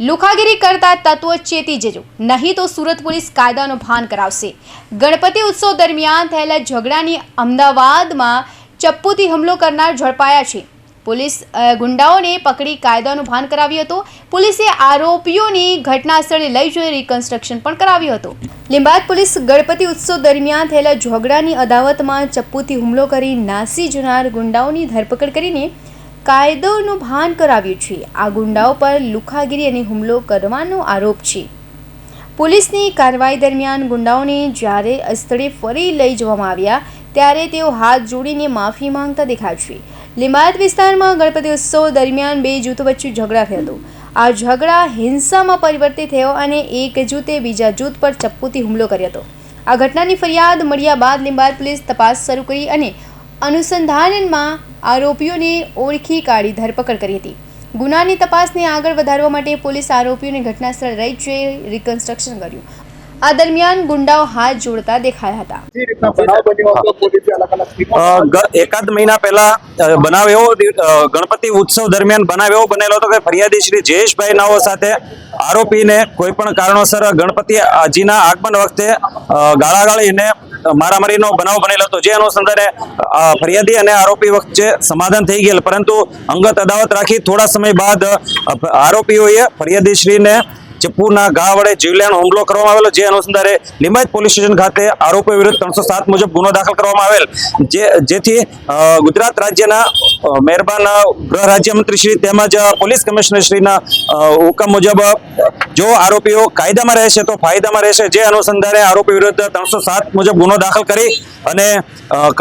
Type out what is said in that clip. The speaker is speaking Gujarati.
લુખાગીરી કરતા તત્વો ચેતી જજો. નહીં તો સુરત પોલીસ કાયદાનો ભાન કરાવશે. ગણપતિ ઉત્સવ દરમિયાન થયેલા ઝઘડાની અમદાવાદમાં ચપ્પુથી હુમલો કરનાર ઝડપાયા છે. પોલીસ ગુંડાઓને પકડી કાયદાનું ભાન કરાવ્યું હતું. પોલીસે આરોપીઓની ઘટના સ્થળે લઈ જઈ રિકન્સ્ટ્રક્શન પણ કરાવ્યું હતું. લીંબાદ પોલીસ ગણપતિ ઉત્સવ દરમિયાન થયેલા ઝઘડાની અદાવતમાં ચપ્પુથી હુમલો કરી નાસી જનાર ગુંડાઓની ધરપકડ કરીને કાયદોનું ભાન કરાવ્યું છે. આ ગુંડાઓ પર લુખાગીરી અને હુમલો કરવાનો આરોપ છે. પોલીસની કાર્યવાહી દરમિયાન ગુંડાઓને જ્યારે સ્થળે ફરી લઈ જવામાં આવ્યા, ત્યારે તેઓ હાથ જોડીને માફી માંગતા દેખાય છે. લિંબાયત વિસ્તારમાં ગણપતિ ઉત્સવ દરમિયાન બે જૂથો વચ્ચે ઝઘડા થયો હતો. આ ઝઘડા હિંસામાં પરિવર્તિત થયો અને એક જૂથે બીજા જૂથ પર ચપ્પુથી હુમલો કર્યો હતો. આ ઘટનાની ફરિયાદ મળ્યા બાદ લિંબાયત પોલીસ તપાસ શરૂ કરી અને અનુસંધાનમાં આરોપીઓને ઓળખી કાઢી ધરપકડ કરી હતી. ગુનાની તપાસને આગળ વધારવા માટે પોલીસ આરોપીઓને ઘટના સ્થળે રહી જઈ રિકન્સ્ટ્રક્શન કર્યું. આ દરમિયાન ગુંડાઓ હાથ જોડતા દેખાયા હતા. એકાદ મહિના પહેલા બનાવ એવો ગણપતિ ઉત્સવ દરમિયાન બનાવ એવો બનેલો હતો કે ફરિયાદી શ્રી જયેશભાઈ નાઓ સાથે આરોપીને કોઈ પણ કારણોસર ગણપતિ આજીના આગમન વખતે ગાળાગાળીને મારામારીનો બનાવ બનેલો હતો. જે અનુસંધાને ફરિયાદી અને આરોપી વચ્ચે સમાધાન થઈ ગયેલ. પરંતુ અંગત અદાવત રાખી થોડા સમય બાદ આરોપીઓએ ફરિયાદી શ્રીને ચપ્પુના ઘા વડે જીવલેણ હુમલો કરવામાં આવેલો, જે અનુસંધાને લિંબાયત પોલીસ સ્ટેશન ખાતે આરોપીઓ વિરુદ્ધ ત્રણસો મુજબ ગુનો દાખલ કરવામાં આવેલ. જે, જેથી ગુજરાત રાજ્યના મહેરબાન ગૃહ રાજ્યમંત્રી શ્રી તેમજ પોલીસ કમિશનર શ્રીના હુકમ મુજબ જો આરોપીઓ કાયદામાં રહેશે તો ફાયદામાં રહેશે. જે અનુસંધાને આરોપી વિરુદ્ધ ત્રણસો મુજબ ગુનો દાખલ કરી અને